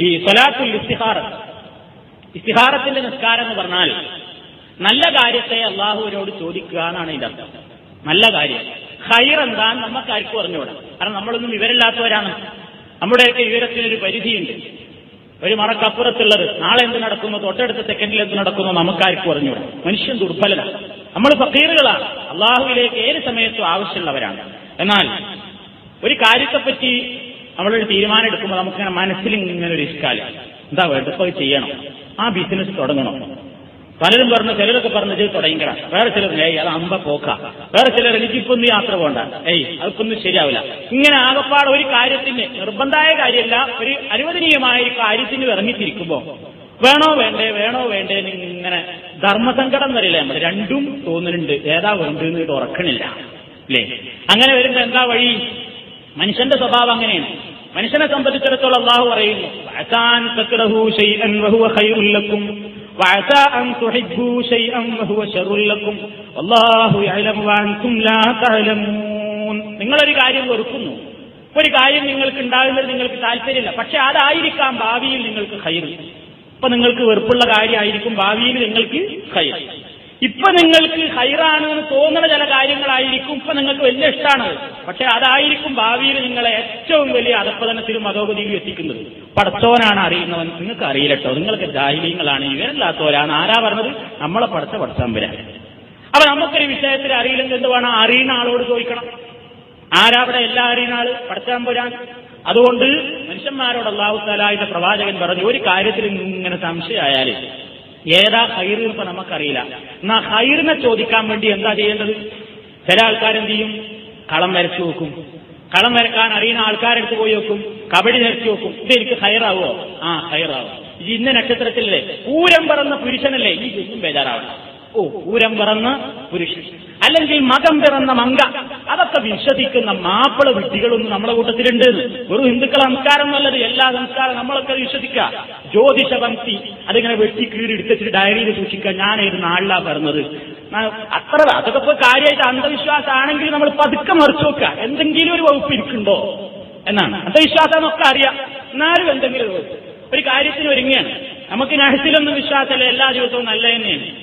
ഈ സ്വലാത്തുൽ ഇസ്തിഹാറ ഇസ്തിഹാറത്തിന്റെ നിസ്കാരം എന്ന് പറഞ്ഞാൽ നല്ല കാര്യത്തെ അള്ളാഹുവിനോട് ചോദിക്കുക എന്നാണ് ഇതിന്റെ അർത്ഥം. നല്ല കാര്യം. ഹൈർ എന്താന്ന് നമുക്കാർക്കും അറിഞ്ഞുകൂടാ കാരണം നമ്മളൊന്നും വിവരമില്ലാത്തവരാണ്. നമ്മുടെയൊക്കെ വിവരത്തിനൊരു പരിധിയുണ്ട്. ഒരു മറക്കപ്പുറത്തുള്ളത്. നാളെ എന്ത് നടക്കുന്നു? തൊട്ടടുത്ത സെക്കൻഡിൽ എന്ത് നടക്കുന്നു? നമുക്കാർക്കും അറിഞ്ഞൂടാ. മനുഷ്യൻ ദുർബലനാണ് നമ്മൾ ഫക്കീറുകളാണ്. അള്ളാഹുവിലേക്ക് ഏത് സമയത്തും ആവശ്യമുള്ളവരാണ്. എന്നാൽ ഒരു കാര്യത്തെപ്പറ്റി നമ്മളൊരു തീരുമാനം എടുക്കുമ്പോൾ നമുക്കിങ്ങനെ മനസ്സിൽ ഇങ്ങനെ ഒരു ഇഷ്കാൽ. എന്താ വേണ്ടത് ഇപ്പൊ ചെയ്യണം. ആ ബിസിനസ് തുടങ്ങണം. പലരും പറഞ്ഞു ചിലരൊക്കെ പറഞ്ഞത് തുടങ്ങിക്കട. വേറെ ചിലർ ഏയ് അത് അമ്പ പോക്ക. വേറെ ചിലർ എനിക്കിപ്പോ ഒന്ന് യാത്ര പോകണ്ട ഏയ് അതൊക്കൊന്നും ശരിയാവില്ല. ഇങ്ങനെ ആകപ്പാട് ഒരു കാര്യത്തിന് നിർബന്ധമായ കാര്യമല്ല ഒരു അനുവദനീയമായ ഒരു കാര്യത്തിന് ഇറങ്ങിത്തിരിക്കുമ്പോ വേണോ വേണ്ടേ വേണോ വേണ്ടേ ഇങ്ങനെ ധർമ്മസങ്കടം വരില്ല നമ്മൾ രണ്ടും തോന്നുന്നുണ്ട് ഏതാ വേണ്ടെന്ന് ഇത് ഉറക്കണില്ല. അല്ലേ അങ്ങനെ വരുമ്പോ എന്താ വഴി? മനുഷ്യന്റെ സ്വഭാവം അങ്ങനെയാണ്. മനുഷ്യനെ സംബന്ധിച്ചിടത്തോളം അള്ളാഹു പറയുന്നു "വഅസാൻ തക്റഹു ശൈഅൻ വഹുവ ഖൈറുൽ ലക്കും. വഅസാ തുഹിബ്ബു ശൈഅൻ വഹുവ ശർറുൽ ലക്കും. വല്ലാഹു യഅലമു വഅൻതും ലാ തഅലമൂൻ. നിങ്ങളൊരു കാര്യം വെറുക്കുന്നു. ഒരു കാര്യം നിങ്ങൾക്ക് ഉണ്ടാകുന്നത് നിങ്ങൾക്ക് താല്പര്യമില്ല. പക്ഷെ അതായിരിക്കാം ഭാവിയിൽ നിങ്ങൾക്ക് ഖൈർ ഇപ്പൊ നിങ്ങൾക്ക് വെറുപ്പുള്ള കാര്യമായിരിക്കും ഭാവിയിൽ നിങ്ങൾക്ക് ഖൈർ ഇപ്പൊ നിങ്ങൾക്ക് ഹൈറാണ് എന്ന് തോന്നുന്ന ചില കാര്യങ്ങളായിരിക്കും ഇപ്പൊ നിങ്ങൾക്ക് വലിയ ഇഷ്ടമാണ് പക്ഷെ അതായിരിക്കും ഭാവിയിൽ നിങ്ങളെ ഏറ്റവും വലിയ അധപ്പതനത്തിലും അധോഗതിയിലും എത്തിക്കുന്നത്. പടച്ചോനാണ് അറിയുന്നവൻ. നിങ്ങൾക്ക് അറിയില്ലട്ടോ നിങ്ങൾക്ക് ജാഹിലീങ്ങളാണ്. ഇവരല്ലാത്തവരാണ്. ആരാ പറഞ്ഞത്? നമ്മളെ പടച്ച വരാൻ അപ്പൊ നമുക്കൊരു വിഷയത്തിൽ അറിയില്ലെങ്കിൽ എന്ത് വേണം? അറിയുന്ന ആളോട് ചോദിക്കണം. ആരാവിടെ എല്ലാ അറിയുന്ന ആൾ? പടച്ചാമ്പുരാൻ അതുകൊണ്ട് മനുഷ്യന്മാരോട് അള്ളാഹു താലായുടെ പ്രവാചകൻ പറഞ്ഞു ഒരു കാര്യത്തിൽ ഇങ്ങനെ സംശയമായാൽ ഏതാ ഹൈർ ഇപ്പൊ നമുക്കറിയില്ല. എന്നാ ഹൈറിനെ ചോദിക്കാൻ വേണ്ടി എന്താ ചെയ്യേണ്ടത്? ചില ആൾക്കാരെന്ത് ചെയ്യും? കളം വരച്ചു നോക്കും കളം വരക്കാൻ അറിയുന്ന ആൾക്കാരെടുത്ത് പോയി നോക്കും കബഡി നിരത്തി നോക്കും ഇത് എനിക്ക് ഹയറാവോ ആ ഹയറാവോ ഇന്ന നക്ഷത്രത്തിലല്ലേ? പൂരം പറന്ന പുരുഷനല്ലേ? ഈ ഇന്നും ബേജാറാവണം. ഓ പൂരം പിറന്ന പുരുഷൻ. അല്ലെങ്കിൽ മകം പിറന്ന മങ്ക. അതൊക്കെ വിശ്വസിക്കുന്ന മാപ്പിള വിഡ്ഢികളൊന്നും നമ്മുടെ കൂട്ടത്തിലുണ്ട്. ഒരു ഹിന്ദുക്കളെ സംസ്കാരം നല്ലത് എല്ലാ സംസ്കാരം നമ്മളൊക്കെ വിശ്വസിക്കുക. ജ്യോതിഷ പങ്ക്തി അതിങ്ങനെ വെട്ടി കീറി എടുത്തിട്ട് ഡയറിയിൽ സൂക്ഷിക്കുക. ഞാൻ നാളിലാ പറഞ്ഞത്. ന- അത്ര അതൊക്കെ ഇപ്പൊ കാര്യമായിട്ട് അന്ധവിശ്വാസമാണെങ്കിൽ നമ്മൾ പതുക്കെ മറിച്ചു നോക്കുക. എന്തെങ്കിലും ഒരു വകുപ്പ് ഇരിക്കുന്നുണ്ടോ എന്നാണ്. അന്ധവിശ്വാസം എന്നൊക്കെ അറിയാം. എന്നാലും എന്തെങ്കിലും ഒരു ഒരു കാര്യത്തിന് ഒരുങ്ങിയാണ്. നമുക്ക് നഹസിലൊന്നും വിശ്വാസമല്ല. എല്ലാ ദിവസവും നല്ല തന്നെയാണ്.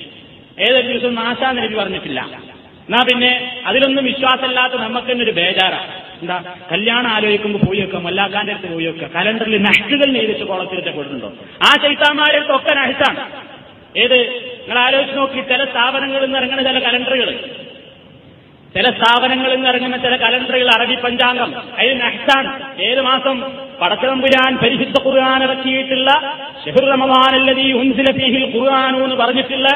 ഏതൊരു ദിവസവും നാശാന്ന് എനിക്ക് പറഞ്ഞിട്ടില്ല. എന്നാ പിന്നെ അതിലൊന്നും വിശ്വാസമില്ലാത്ത നമുക്ക് തന്നെ ഒരു ബേജാറാ. എന്താ? കല്യാണം ആലോചിക്കുമ്പോൾ പോയി വെക്കാം മല്ലാക്കാന്റെ അടുത്ത് പോയി വെക്കാം കലണ്ടറിൽ നഷ്ടുകൾ നെയ്തിട്ട് കുളത്തിലിട്ട് കൊടുക്കുന്നുണ്ടോ ആ ചൈത്താന്മാരുടെ ഒക്കെ നഷ്ടാണ്. ഏത്? നിങ്ങൾ ആലോചിച്ച് നോക്കി ചില സ്ഥാപനങ്ങളിൽ നിന്ന് ഇറങ്ങുന്ന ചില കലണ്ടറുകൾ. ചില സ്ഥാപനങ്ങളിൽ നിന്ന് ഇറങ്ങുന്ന ചില കലണ്ടറുകൾ അറബി പഞ്ചാംഗം. അതിൽ നഷ്ടാണ്. ഏത് മാസം? പടച്ചതമ്പുരാൻ പരിശുദ്ധ ഖുർആൻ ഇറക്കിയിട്ടുള്ള ഷെഹുർ റമദാനല്ലതി ഉൻസില ഫീഹിൽ ഖുർആനു എന്ന് പറഞ്ഞിട്ടുള്ള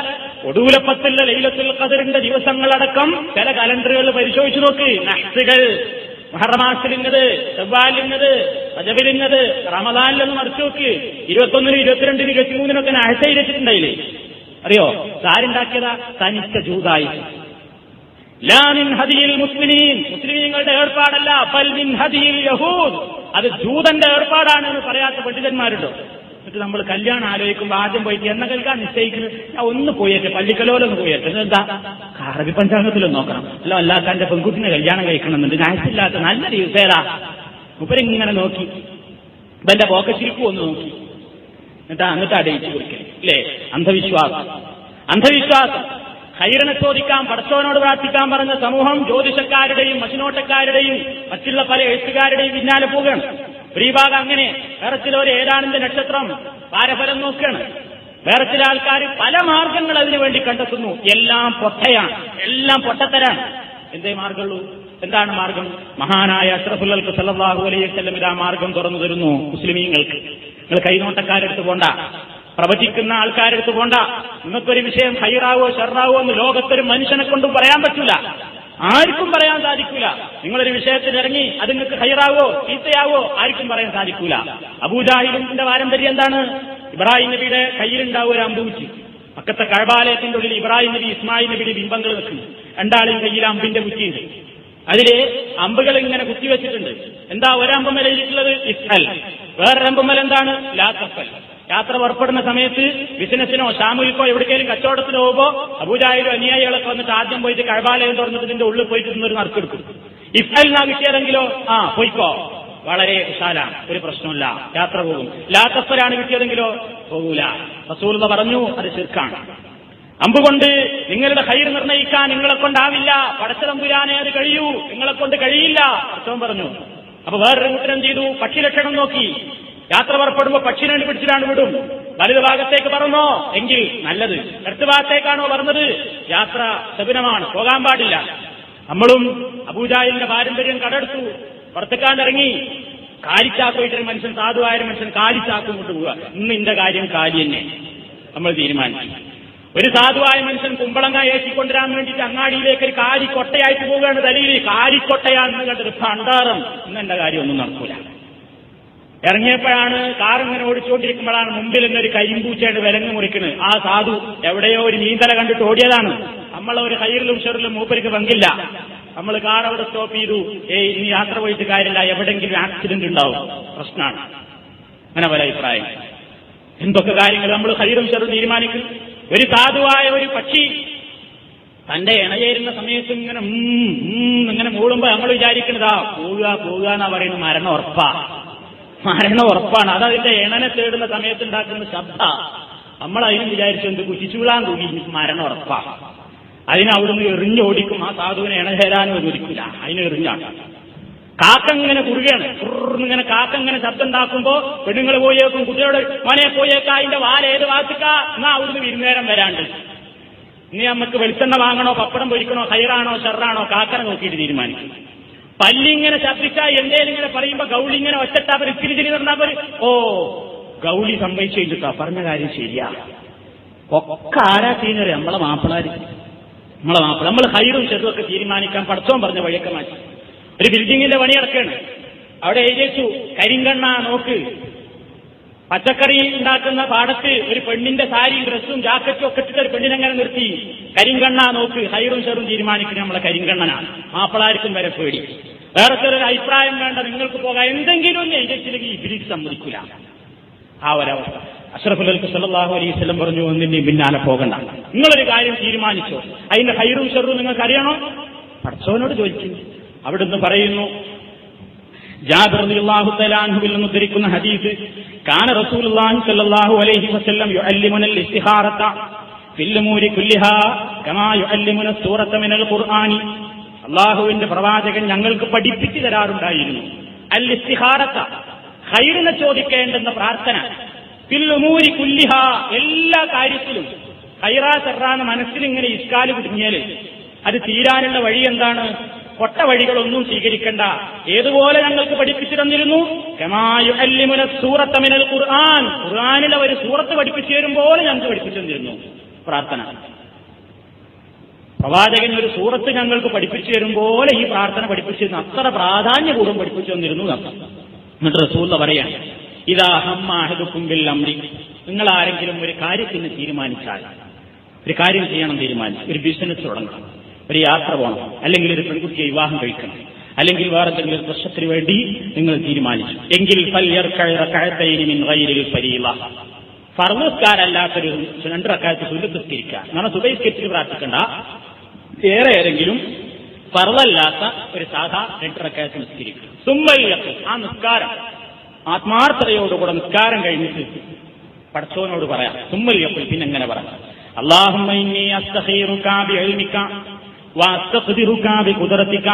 ഒടുവിലപ്പത്തുള്ള ലൈലത്തുൽ ഖദറിന്റെ ദിവസങ്ങളടക്കം ചില കലണ്ടറുകൾ പരിശോധിച്ചു നോക്ക്. നഷ്ടുകൾ മഹറമാസിലിന്നത് ചെവ്വാലിങ്ങത് റജബിലിന്നത് റമദാനിലൊന്ന് മറിച്ചു നോക്ക്. ഇരുപത്തൊന്നിനും ഇരുപത്തിരണ്ടിനും ഇരുപത്തിമൂന്നിനൊക്കെ നഹസയിലെത്തിട്ടുണ്ടായില്ലേ അറിയോ? ആരുണ്ടാക്കിയതാ തനിച്ച ജൂതായി. ഹദിയിൽ മുസ്ലിമീൻ. മുസ്ലിമീങ്ങളുടെ ഏർപ്പാടല്ല. ബൽ ഹദിയിൽ യഹൂദ്. അത് ജൂതന്റെ ഏർപ്പാടാണ് എന്ന് പറയാത്ത പണ്ഡിതന്മാരുണ്ടോ? എന്നിട്ട് നമ്മൾ കല്യാണം ആലോചിക്കുമ്പോൾ ആദ്യം പോയിട്ട് എന്ന കേൾക്കാൻ നിശ്ചയിക്കുന്നത്? ഞാൻ ഒന്ന് പോയേറ്റെ പള്ളിക്കലോലൊന്ന് പോയേറ്റെ. എന്താ അറബി പഞ്ചാംഗത്തിലൊന്നും നോക്കണം. അല്ല അല്ലാത്ത എന്റെ പെൺകുട്ടിനെ കല്യാണം കഴിക്കണമെന്നുണ്ട് ഞായറ്റില്ലാത്ത നല്ല ദിവസേതാ മുപ്പരിങ്ങനെ നോക്കി. ഇപ്പൊ എന്റെ പോക്കറ്റിരിക്കും ഒന്ന് നോക്കി. എന്നിട്ട് എന്നിട്ട് അടയിച്ചു കൊടുക്കൽ അല്ലേ അന്ധവിശ്വാസം. അന്ധവിശ്വാസം. ഹൈറിനെ ചോദിക്കാം പടച്ചവനോട് പ്രാർത്ഥിക്കാൻ പറഞ്ഞ സമൂഹം ജ്യോതിഷക്കാരുടെയും മഷിനോട്ടക്കാരുടെയും മറ്റുള്ള പല എഴുത്തുകാരുടെയും പിന്നാലെ പോകണം ഒരു ഭാഗം അങ്ങനെ. വേറെ ചിലവർ ഏതാണിന്റെ നക്ഷത്രം? പാരഫലം നോക്കുകയാണ്. വേറെ ചില ആൾക്കാർ പല മാർഗങ്ങൾ അതിനു വേണ്ടി കണ്ടെത്തുന്നു. എല്ലാം പൊട്ടയാണ്. എല്ലാം പൊട്ടത്തരാണ്. എന്തേ മാർഗമുള്ളൂ? എന്താണ് മാർഗം? മഹാനായ അഷ്റഫുല്ലൽക്ക് സല്ലാഹു അലൈഹി വസല്ലം ഇതാ മാർഗം തുറന്നു തരുന്നു മുസ്ലിമീങ്ങൾക്ക്. നിങ്ങൾ കൈനോട്ടക്കാരെടുത്ത് പോണ്ട. പ്രവചിക്കുന്ന ആൾക്കാരെടുത്ത് പോണ്ട. നിങ്ങൾക്കൊരു വിഷയം ഹൈറാവോ ഷെറാവോ എന്ന് ലോകത്തൊരു മനുഷ്യനെ കൊണ്ടും പറയാൻ പറ്റൂല. ആർക്കും പറയാൻ സാധിക്കൂല. നിങ്ങളൊരു വിഷയത്തിൽ ഇറങ്ങി അത് നിങ്ങൾക്ക് ഹൈറാവോ ചീത്തയാവോ ആർക്കും പറയാൻ സാധിക്കൂല. അബൂജാഹിലിന്റെ പാരമ്പര്യം എന്താണ്? ഇബ്രാഹിം നബിയുടെ കയ്യിലുണ്ടാവും ഒരു അമ്പൂച്ചി. പക്കത്തെ കഴബാലയത്തിന്റെ ഉള്ളിൽ ഇബ്രാഹിം നബി ഇസ്മായിൽ നബിയുടെ ബിംബങ്ങൾ വെക്കുന്നു രണ്ടാളും കയ്യിൽ അമ്പിന്റെ കുറ്റിയുണ്ട്. അതിൽ അമ്പുകൾ ഇങ്ങനെ കുത്തിവെച്ചിട്ടുണ്ട് എന്താ ഒരമ്പുമല ഇരിക്കുന്നത് ഇസ്ഹൽ വേറൊരമ്പുമല എന്താണ്? ലാത്തഫൽ യാത്ര പുറപ്പെടുന്ന സമയത്ത് ബിസിനസ്സിനോ ഷാമുൽക്കോ എവിടേക്കെങ്കിലും കച്ചവടത്തിനോ പോകുമ്പോ അബൂജായാലും അനുയായികളൊക്കെ വന്നിട്ട് ആദ്യം പോയിട്ട് കഴബാലയം തുറന്നിട്ട് ഇതിന്റെ ഉള്ളിൽ പോയിട്ട് ഒരു നറുക്കെടുക്കും ഇസ്ഹൽ നാ കിട്ടിയതെങ്കിലോ? ആ പോയിക്കോ. വളരെ വിശാലാണ്. ഒരു പ്രശ്നമില്ല യാത്ര പോകും. ലാത്തപ്പരാണ് കിട്ടിയതെങ്കിലോ? പോകൂല. റസൂൽ പറഞ്ഞു അത് ശിർക്കാണ്. അമ്പുകൊണ്ട് നിങ്ങളുടെ ഹൈർ നിർണയിക്കാൻ നിങ്ങളെ കൊണ്ടാവില്ല പടച്ചതമ്പുരാനെ അത് കഴിയൂ. നിങ്ങളെ കൊണ്ട് കഴിയില്ല. അർത്ഥം പറഞ്ഞു. അപ്പൊ വേറൊരു കൂട്ടരം ചെയ്തു. പക്ഷി ലക്ഷണം നോക്കി. യാത്ര പുറപ്പെടുമ്പോ പക്ഷിനെ പിടിച്ചിട്ടാണ് വിടും. വലുത് ഭാഗത്തേക്ക് പറന്നോ? എങ്കിൽ നല്ലത്. ഇടത്ത് ഭാഗത്തേക്കാണോ പറഞ്ഞത് യാത്ര ശകുനമാണ് പോകാൻ പാടില്ല. നമ്മളും അബൂജായിന്റെ പാരമ്പര്യം കടെടുത്തു പുറത്തേക്കാണ്ടിറങ്ങി. കാലിച്ചാക്കുമായിട്ടൊരു മനുഷ്യൻ സാധുവായ ഒരു മനുഷ്യൻ കാലിച്ചാക്കും കൊണ്ടുപോവുക ഇന്ന് ഇന്റെ കാര്യം കാലി തന്നെ. നമ്മൾ തീരുമാനിച്ചു. ഒരു സാധുവായ മനുഷ്യൻ കുമ്പളങ്ങ ഏറ്റിക്കൊണ്ടുവരാൻ വേണ്ടിയിട്ട് അങ്ങാടിയിലേക്ക് ഒരു കാലിക്കൊട്ടയായിട്ട് പോവുകയാണ് തലയിൽ കാലിക്കൊട്ടയാണെന്ന് കണ്ടൊരു ഭണ്ഡാറം ഇന്ന് എന്റെ കാര്യം ഒന്നും നടക്കൂല. ഇറങ്ങിയപ്പോഴാണ് കാർ ഇങ്ങനെ ഓടിച്ചുകൊണ്ടിരിക്കുമ്പോഴാണ് മുമ്പിൽ നിന്നൊരു കരിമ്പൂച്ചയുടെ വിലങ്ങ് മുറിക്കുന്നത് ആ സാധു എവിടെയോ ഒരു നീന്തല കണ്ടിട്ട് ഓടിയതാണ്. നമ്മളെ ഒരു ഹൈറിലും ഷെറിലും മൂപ്പരിക്ക് പങ്കില്ല. നമ്മൾ കാർ അവിടെ സ്റ്റോപ്പ് ചെയ്തു. ഏയ് ഇനി യാത്ര പോയിട്ട് കാര്യമില്ല. എവിടെങ്കിലും ആക്സിഡന്റ് ഉണ്ടാവും. പ്രശ്നമാണ് അങ്ങനെ പല അഭിപ്രായം എന്തൊക്കെ കാര്യങ്ങൾ നമ്മൾ ഹൈറും ഷെറും തീരുമാനിക്കും? ഒരു സാധുവായ ഒരു പക്ഷി തന്റെ ഇണചേരുന്ന സമയത്ത് ഇങ്ങനെ ഇങ്ങനെ മൂളുമ്പോ നമ്മൾ വിചാരിക്കുന്നതാ പോവുക പോവുക എന്നാ പറയുന്നത് മരണം ഉറപ്പാ. മരണം ഉറപ്പാണ്. അത് എണനെ തേടുന്ന സമയത്ത് ഉണ്ടാക്കുന്ന ശബ്ദ. നമ്മൾ അതിനും വിചാരിച്ചു എന്ത് കുറ്റിച്ചുവിളാൻ തൂങ്ങി മരണം ഉറപ്പാ. അതിനവിടുന്ന് എറിഞ്ഞോടിക്കും ആ സാധുവിനെ ഇണ ചേരാനും അനുവദിക്കില്ല അതിനെ എറിഞ്ഞാണ് കാക്കങ്ങനെ കുറുകയാണ്. ഇങ്ങനെ കാക്ക ഇങ്ങനെ ശബ്ദം ഉണ്ടാക്കുമ്പോ പെണ്ണുങ്ങൾ പോയേക്കും കുട്ടിയോട് മനെ പോയേക്കാ അതിന്റെ വാല ഏത് വാസിക്കാ എന്നാ അവിടുന്ന് വിരുന്നേരം വരാണ്ട്. ഇനി നമുക്ക് വെളിച്ചെണ്ണ വാങ്ങണോ പപ്പടം പൊരിക്കണോ കയറാണോ ഷെറാണോ കാക്കനെ നോക്കിയിട്ട് തീരുമാനിക്കും. പല്ലിങ്ങനെ ശബ്ദിച്ചാ എന്തേലും ഇങ്ങനെ പറയുമ്പോ ഗൗളി ഇങ്ങനെ ഒറ്റത്താ ഇത്തിരി തിരി നടന്നാ ഓ ഗൗളി സംഭവിച്ചു കഴിഞ്ഞിട്ടാ? പറഞ്ഞ കാര്യം ശരിയാ. ഒക്കെ ആരാ ചെയ്യുന്നത് നമ്മളെ മാപ്പിളാര്. നമ്മളെ മാപ്പിള നമ്മൾ ഹൈറും ചെറുതും ഒക്കെ തീരുമാനിക്കാൻ പഠിച്ചോൻ പറഞ്ഞ വഴിയൊക്കെ മാറ്റി. ഒരു ബിൽഡിങ്ങിന്റെ പണി അടക്കാണ് അവിടെ എഴുതിച്ചു കരിങ്കണ്ണ നോക്ക്. പച്ചക്കറി ഉണ്ടാക്കുന്ന പാടത്ത് ഒരു പെണ്ണിന്റെ സാരിയും ഡ്രസ്സും ജാക്കറ്റും ഒക്കെ ഇട്ടിട്ട് ഒരു പെണ്ണിനങ്ങനെ നിർത്തി? കരിങ്കണ്ണ നോക്ക്. ഹൈറും ഷെറും തീരുമാനിക്കുന്ന നമ്മളെ കരിങ്കണ്ണനാണ്. മാപ്പിളാർക്കും വരെ പേടി. വേറെ ഒരു അഭിപ്രായം വേണ്ട. നിങ്ങൾക്ക് പോകാം എന്തെങ്കിലും ഒന്ന് എഴുതിച്ചില്ലെങ്കിൽ ഇബിലിക്ക് സമ്മതിക്കില്ല ആ ഒരവസ്ഥ. അഷ്റഫുലർക്ക് സല്ലാഹു അലൈഹി സ്വലം പറഞ്ഞു ഒന്നിന്റെ പിന്നാലെ പോകണ്ട. നിങ്ങളൊരു കാര്യം തീരുമാനിച്ചോ. അതിന്റെ ഹൈറും ഷെറും നിങ്ങൾക്ക് അറിയണോ പഠിച്ചവനോട് ചോദിച്ചു. അവിടുന്ന് പറയുന്നു ജാബിർ റളിയല്ലാഹു ഉദ്ധരിക്കുന്ന ഹദീസ് കാന റസൂലുള്ളാഹി സ്വല്ലല്ലാഹു അലൈഹി വസല്ലം യുഅല്ലിമുനൽ ഫിൽ കമാ യുഅല്ലിമുന മിനൽ ഖുർആനി. അള്ളാഹുവിന്റെ പ്രവാചകൻ ഞങ്ങൾക്ക് പഠിപ്പിച്ചു തരാറുണ്ടായിരുന്നു. അൽ ഹൈറിനെ ചോദിക്കേണ്ടുന്ന പ്രാർത്ഥന ഫിൽ കുല്ലിഹ എല്ലാ കാര്യത്തിലും ഖൈറാ സർറാന്ന് മനസ്സിൽ ഇങ്ങനെ ഇസ്കാൽ കുടുങ്ങിയാൽ അത് തീരാനുള്ള വഴി എന്താണ്? കൊട്ട വഴികളൊന്നും സ്വീകരിക്കണ്ട. ഏതുപോലെ ഞങ്ങൾക്ക് പഠിപ്പിച്ചു തന്നിരുന്നു? കമായു സൂറത്തമിനൽ ഖുർആൻ. ഖുർആാനിലെ ഒരു സൂറത്ത് പഠിപ്പിച്ചു തരും പോലെ ഞങ്ങൾക്ക് പഠിപ്പിച്ചു തന്നിരുന്നു. പ്രാർത്ഥന. പ്രവാചകൻ ഒരു സൂറത്ത് ഞങ്ങൾക്ക് പഠിപ്പിച്ചു തരും പോലെ ഈ പ്രാർത്ഥന പഠിപ്പിച്ചിരുന്നു അത്ര പ്രാധാന്യപൂർവം പഠിപ്പിച്ചു തന്നിരുന്നു. എന്നിട്ട് റസൂല പറയാണ് ഇതാ ഹമ്മാഹദുക്കുമ്പിൽ അമ്രി നിങ്ങൾ ആരെങ്കിലും ഒരു കാര്യത്തിന് തീരുമാനിച്ചാൽ ഒരു കാര്യം ചെയ്യണം തീരുമാനിച്ചു ഒരു ബിസിനസ് തുടങ്ങണം. ഒരു യാത്ര പോകണം. അല്ലെങ്കിൽ ഒരു പെൺകുട്ടിയെ വിവാഹം കഴിക്കണം. അല്ലെങ്കിൽ വേറെ എന്തെങ്കിലും പ്രശ്നത്തിന് വേണ്ടി നിങ്ങൾ തീരുമാനിച്ചു. എങ്കിൽ ഫർവസ്കാരല്ലാത്തൊരു രണ്ട് റക്കാലത്ത് സുല്ലത്തിരിക്കുക അങ്ങനെ സുബൈസ്കരിച്ചിട്ട് പ്രാർത്ഥിക്കണ്ട. ഏറെ ഏതെങ്കിലും പർവല്ലാത്ത ഒരു സാധാ രണ്ടിറക്കാലത്ത് നിസ്കരിക്കുക. സുമ്മയ്യത്ത് ആ നിസ്കാരം. ആത്മാർത്ഥതയോടുകൂടെ നിസ്കാരം കഴിഞ്ഞിട്ട് പടച്ചോനോട് പറയാം. സുമ്മയ്യപ്പിൽ പിന്നെ എങ്ങനെ പറയാം? അള്ളാഹുമ്മ وأستقدرك بقدرتك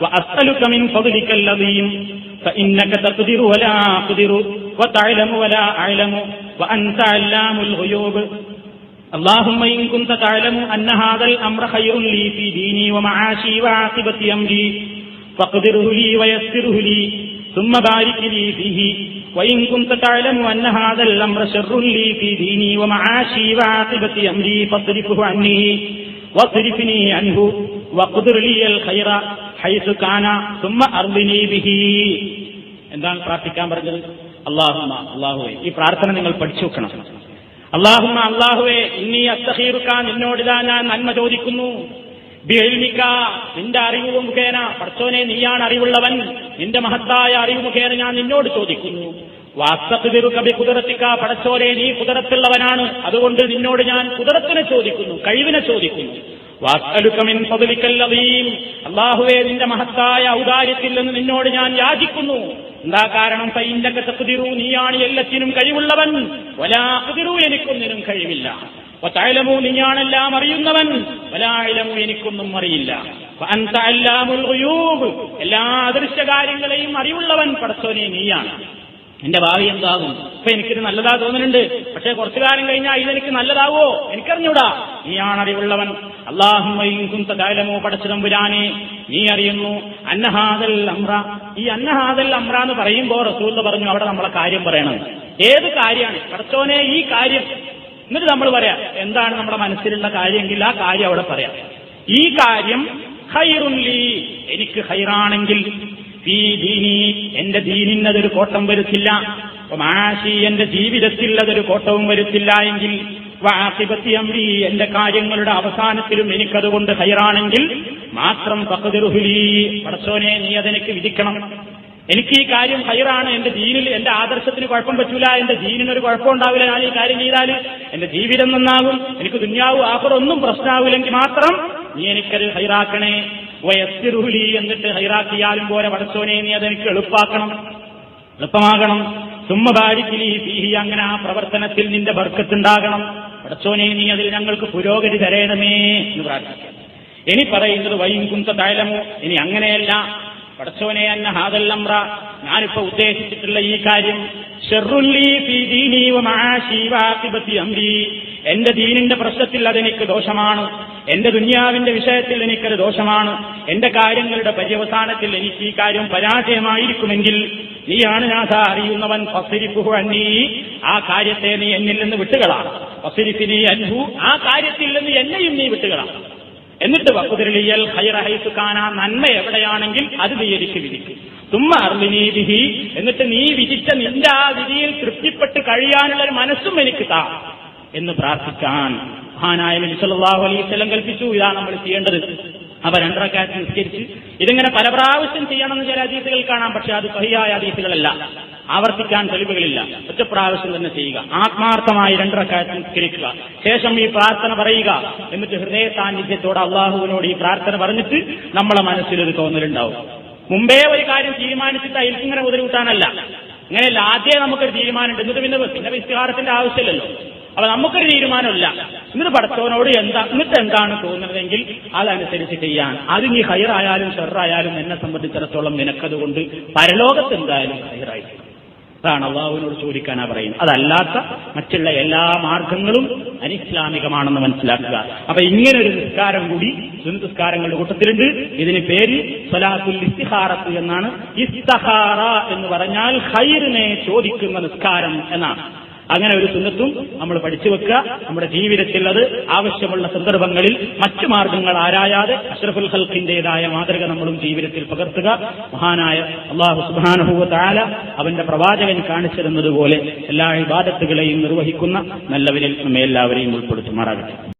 وأسألك من فضلك العظيم فإنك تقدر ولا أقدر وتعلم ولا أعلم وأنت علام الغيوب اللهم إن كنت تعلم أن هذا الأمر خير لي في ديني ومعاشي وعاقبة أمري فاقدره لي ويسره لي ثم بارك لي فيه وإن كنت تعلم أن هذا الأمر شر لي في ديني ومعاشي وعاقبة أمري فاصرفه عني واصرفني عنه واقدر لي الخير حيث كان ثم أرضني به എന്താണ് പ്രാർത്ഥിക്കാൻ പറഞ്ഞത് അള്ളാഹുമ അള്ളാഹുവെ ഈ പ്രാർത്ഥന നിങ്ങൾ പഠിച്ചു വെക്കണം അള്ളാഹുമ അള്ളാഹുവെ ഇന്നീ അസ്തഹീറുക്കാൻ നിന്നോടിതാ ഞാൻ നന്മ ചോദിക്കുന്നു ബിഹൽമിക്ക നിന്റെ അറിവ് മുഖേന പടച്ചോനെ നീയാണ് അറിവുള്ളവൻ നിന്റെ മഹത്തായ അറിവ് മുഖേന ഞാൻ നിന്നോട് ചോദിക്കുന്നു വാസ്തകബി കുതിരത്തിക്ക പടച്ചോരെ നീ കുതിരത്തുള്ളവനാണ് അതുകൊണ്ട് നിന്നോട് ഞാൻ കുതിരത്തിനെ ചോദിക്കുന്നു കഴിവിനെ ചോദിക്കുന്നു. വാസ്തലുക്കമിൻ പതിലിക്കല്ലതീം അള്ളാഹുവെ നിന്റെ മഹത്തായ ഔദാര്യത്തിൽ നിന്ന് നിന്നോട് ഞാൻ യാചിക്കുന്നു. എന്താ കാരണം? ഫൈൻഡൊക്കെ തക്കുതിരു നീയാണ് എല്ലാത്തിനും കഴിവുള്ളവൻ. വലാക്കുതിരു എനിക്കൊന്നിനും കഴിവില്ല. വത്തായാലമോ നീയാണെല്ലാം അറിയുന്നവൻ. വലായിലമോ എനിക്കൊന്നും അറിയില്ല. എല്ലാ അദൃശ്യ കാര്യങ്ങളെയും അറിവുള്ളവൻ പടച്ചോനെ നീയാണ്. എന്റെ ഭാവി എന്താകും? ഇപ്പൊ എനിക്കിത് നല്ലതാ തോന്നുന്നുണ്ട്. പക്ഷെ കുറച്ചു കാലം കഴിഞ്ഞാൽ ഇതെനിക്ക് നല്ലതാവോ? എനിക്കറിഞ്ഞൂടാ. നീയാണ് അറിവുള്ളവൻ അള്ളാഹുമോ പടച്ചിതമ്പുരാനെ നീ അറിയുന്നു അന്നഹാദൽ അമ്ര ഈ അന്നഹാദൽ അമ്ര എന്ന് പറയുമ്പോൾ റസൂൽ പറഞ്ഞു അവിടെ നമ്മളെ കാര്യം പറയണം. ഏത് കാര്യമാണ്? പടച്ചോനെ ഈ കാര്യം. എന്നിട്ട് നമ്മൾ പറയാം എന്താണ് നമ്മുടെ മനസ്സിലുള്ള കാര്യമെങ്കിൽ ആ കാര്യം അവിടെ പറയാം. ഈ കാര്യം ഹൈറുല്ലി എനിക്ക് ഹൈറാണെങ്കിൽ എന്റെ ദീനിന് അതൊരു കോട്ടം വരുത്തില്ല. മാഷി എന്റെ ജീവിതത്തിൽ അതൊരു കോട്ടവും വരുത്തില്ല എങ്കിൽ വാസിപത്തി അമ്പി എന്റെ കാര്യങ്ങളുടെ അവസാനത്തിലും എനിക്കതുകൊണ്ട് ഹൈറാണെങ്കിൽ മാത്രം പക്കതിരുഹുലി പടച്ചോനെ നീ അതെനിക്ക് വിധിക്കണം. എനിക്ക് ഈ കാര്യം ഹൈറാണ് എന്റെ ജീനിൽ എന്റെ ആദർശത്തിന് കുഴപ്പം പറ്റൂല. എന്റെ ജീനിനൊരു കുഴപ്പമുണ്ടാവില്ല ഞാൻ ഈ കാര്യം ചെയ്താൽ എന്റെ ജീവിതം നന്നാകും. എനിക്ക് ദുന്യാവും ആഫർ ഒന്നും പ്രശ്നമാവില്ലെങ്കിൽ മാത്രം നീ എനിക്കത് ഹൈറാക്കണേ വയസ്സിറുഹുലി എന്നിട്ട് ഹൈറാക്കിയാലും പോലെ വടച്ചോനെ നീ അതെനിക്ക് എളുപ്പാക്കണം. എളുപ്പമാകണം. സുമ്മബാരിക്കിലി ഫീഹി അങ്ങനെ ആ പ്രവർത്തനത്തിൽ നിന്റെ ബർക്കത്തുണ്ടാകണം. പടച്ചോനെ നീ അതിൽ ഞങ്ങൾക്ക് പുരോഗതി തരേണമേ എന്ന് പ്രാർത്ഥിക്കാം. ഇനി പറയുന്നത് വൈകുന്ത തൈലമോ? ഇനി അങ്ങനെയല്ല. പടച്ചോനെ അന്ന ഹാദല്ലമ്ര. ഞാനിപ്പോ ഉദ്ദേശിച്ചിട്ടുള്ള ഈ കാര്യം എന്റെ ദീനിന്റെ പ്രശ്നത്തിൽ അതെനിക്ക് ദോഷമാണ്. എന്റെ ദുന്യാവിന്റെ വിഷയത്തിൽ എനിക്കത് ദോഷമാണ്. എന്റെ കാര്യങ്ങളുടെ പര്യവസാനത്തിൽ എനിക്ക് ഈ കാര്യം പരാജയമായിരിക്കുമെങ്കിൽ നീയാണ് നാഥ അറിയുന്നവൻ. ഫസിരിപ്പുഹു അന്നീ. ആ കാര്യത്തെ നീ എന്നിൽ നിന്ന് വിട്ടുകളാണ് ഫസിരിഫിനി അൻഹു. ആ കാര്യത്തിൽ നിന്ന് എന്നെയും നീ വിട്ടുകളാണ് എന്നിട്ട് വക്കുതിരളിയൽ ഹൈറഹൈസുഖാന നന്മ എവിടെയാണെങ്കിൽ അത് വിചരിച്ച് വിധിക്കും തുമ്മ അർലിനീ വിധി എന്നിട്ട് നീ വിധിച്ച നിന്റെ ആ വിധിയിൽ തൃപ്തിപ്പെട്ട് കഴിയാനുള്ള ഒരു മനസ്സും എനിക്ക് താ എന്ന് പ്രാർത്ഥിക്കാൻ മഹാനായ അലൈഹി വസല്ലം കൽപ്പിച്ചു. ഇതാണ് നമ്മൾ ചെയ്യേണ്ടത്. അവ രണ്ടരക്കാറ്റ് നിസ്കരിച്ച് ഇതിങ്ങനെ പല പ്രാവശ്യം ചെയ്യണമെന്ന് ചില അതീസുകൾ കാണാം. പക്ഷെ അത് സഹിയായ അതീസുകളല്ല ആവർത്തിക്കാൻ തെളിവുകളില്ല. ഒറ്റ പ്രാവശ്യം തന്നെ ചെയ്യുക. ആത്മാർത്ഥമായി രണ്ടരക്കാറ്റ് നിസ്കരിക്കുക ശേഷം ഈ പ്രാർത്ഥന പറയുക. എന്നിട്ട് ഹൃദയ സാന്നിധ്യത്തോടെ അള്ളാഹുവിനോട് ഈ പ്രാർത്ഥന പറഞ്ഞിട്ട് നമ്മളെ മനസ്സിലൊരു തോന്നലുണ്ടാവും. മുമ്പേ ഒരു കാര്യം തീരുമാനിച്ചിട്ട് അതിൽക്ക് ഇങ്ങനെ മുതലൂട്ടാനല്ല. അങ്ങനെയല്ല ആദ്യമേ നമുക്കൊരു തീരുമാനമുണ്ട്. എന്നിട്ട് പിന്നെ പിന്നെ വിസ്താരത്തിന്റെ ആവശ്യമില്ലല്ലോ. അപ്പൊ നമുക്കൊരു തീരുമാനമില്ല. എന്നിട്ട് പടച്ചവനോട് എന്താ എന്നിട്ട് എന്താണ് തോന്നുന്നതെങ്കിൽ അതനുസരിച്ച് ചെയ്യാൻ. അത് നീ ഹയറായാലും ഷെറായാലും എന്നെ സംബന്ധിച്ചിടത്തോളം നിനക്കതുകൊണ്ട് പരലോകത്ത് എന്തായാലും ഹൈറായി അതാണ് അള്ളാഹുവിനോട് ചോദിക്കാനാ പറയുന്നത്. അതല്ലാത്ത മറ്റുള്ള എല്ലാ മാർഗങ്ങളും അനിസ്ലാമികമാണെന്ന് മനസ്സിലാക്കുക. അപ്പൊ ഇങ്ങനെ ഒരു നിസ്കാരം കൂടി സുനിസ്കാരങ്ങളുടെ കൂട്ടത്തിലുണ്ട്. ഇതിന് പേര് സലാത്തുൽ ഇസ്തിഹാറത്ത് എന്നാണ്. ഇസ്തഹാറ എന്ന് പറഞ്ഞാൽ ഹൈറിനെ ചോദിക്കുന്ന നിസ്കാരം എന്നാണ്. അങ്ങനെ ഒരു സുന്നത്തും നമ്മൾ പഠിച്ചു വെക്കുക. നമ്മുടെ ജീവിതത്തിൽ അത് ആവശ്യമുള്ള സന്ദർഭങ്ങളിൽ മറ്റു മാർഗങ്ങൾ ആരായാതെ അഷ്റഫുൽ ഹൽക്കിന്റേതായ മാതൃക നമ്മളും ജീവിതത്തിൽ പകർത്തുക. മഹാനായ അള്ളാഹു സുബാനുഭൂവ താല അവന്റെ പ്രവാചകൻ കാണിച്ചിരുന്നതുപോലെ എല്ലാ വിവാദത്തുകളെയും നിർവഹിക്കുന്ന നല്ലവരിൽ നമ്മെ എല്ലാവരെയും ഉൾപ്പെടുത്തുമാറാകട്ടെ.